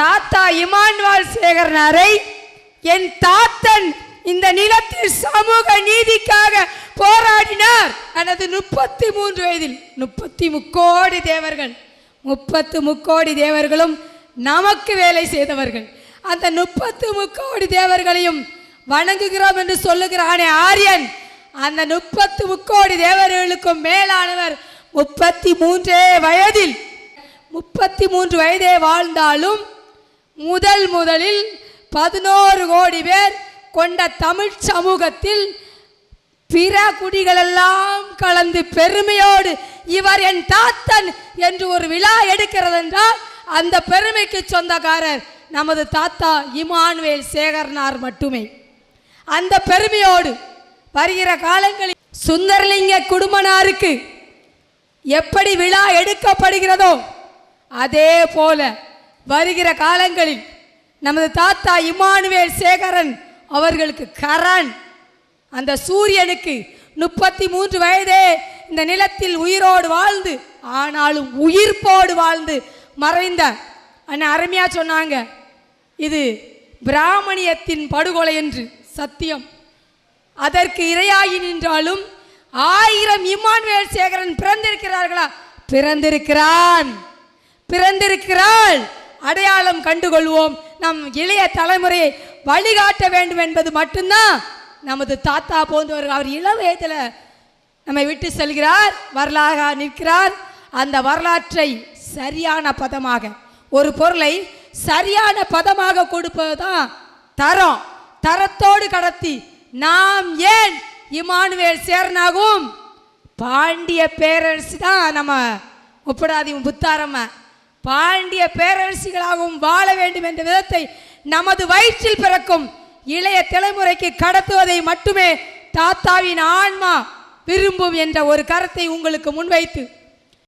தாத்தா இமான்வால் சேகரனாரை என் தாத்தன் இந்த நிலத்தில் சமூக நீதிக்காக போராடினார். எனது முப்பத்தி மூன்று வயதில் முப்பத்தி முக்கோடி தேவர்கள் முப்பத்து முக்கோடி தேவர்களும் நமக்கு வேலை செய்தவர்கள். அந்த முப்பத்து முக்கோடி தேவர்களையும் வணங்குகிறோம் என்று சொல்லுகிறானே ஆரியன் அந்த முப்பத்து முக்கோடி தேவர்களுக்கும் மேலானவர் முப்பத்தி மூன்றே வயதில். முப்பத்தி மூன்று வயதே வாழ்ந்தாலும் முதல் முதலில் பதினோரு கோடி பேர் கொண்ட தமிழ் சமூகத்தில் பிற குடிகளெல்லாம் கலந்து பெருமையோடு இவர் என் தாத்தன் என்று ஒரு விழா எடுக்கிறது என்றால் அந்த பெருமைக்கு சொந்தக்காரர் நமது தாத்தா இமானுவேல் சேகரனார் மட்டுமே. அந்த பெருமையோடு வருகிற காலங்களில் சுந்தரலிங்க குடும்பனாருக்கு எப்படி விழா எடுக்கப்படுகிறதோ அதே போல வருகிற காலங்களில் நமது தாத்தா இமானுவேல் சேகரன் அவர்களுக்கு கரண். அந்த சூரியனுக்கு முப்பத்தி மூன்று வயதே. இந்த நிலத்தில் உயிரோடு வாழ்ந்து ஆனாலும் உயிர்ப்போடு வாழ்ந்து மறைந்த. அண்ணன் அருமையா சொன்னாங்க. இது பிராமணியத்தின் படுகொலை என்று சத்தியம். அதற்கு இரையாகி நின்றாலும் ஆயிரம் இம்மானுவேல் சேகரன் பிறந்திருக்கிறார்களா? பிறந்திருக்கிறான். பிறந்திருக்கிறாள். அடையாளம் கண்டுகொள்வோம். நம் இளைய தலைமுறையை வழிகாட்ட வேண்டும் என்பது மட்டும்தான் நமது தாத்தா போன்றவர்கள். அவர் இள வயதில் நம்மை விட்டு செல்கிறார் வரலாக நிற்கிறார். அந்த வரலாற்றை சரியான பதமாக ஒரு பொருளை சரியான பதமாக கொடுப்பது தான் தரம். தரத்தோடு கடத்தி நாம் ஏன் இமானுவேல் சேரனாகும்? பாண்டிய பேரரசு தான் நம்ம ஒப்படாதி புத்தாரம்ம. பாண்டிய பேரரசிகளாகவும் வாழ வேண்டும் என்ற விதத்தை நமது வயிற்றில் பிறக்கும் இளைய தலைமுறைக்கு கடத்துவதை மட்டுமே தாத்தாவின் ஆன்மா விரும்பும் என்ற ஒரு கருத்தை உங்களுக்கு முன்வைத்து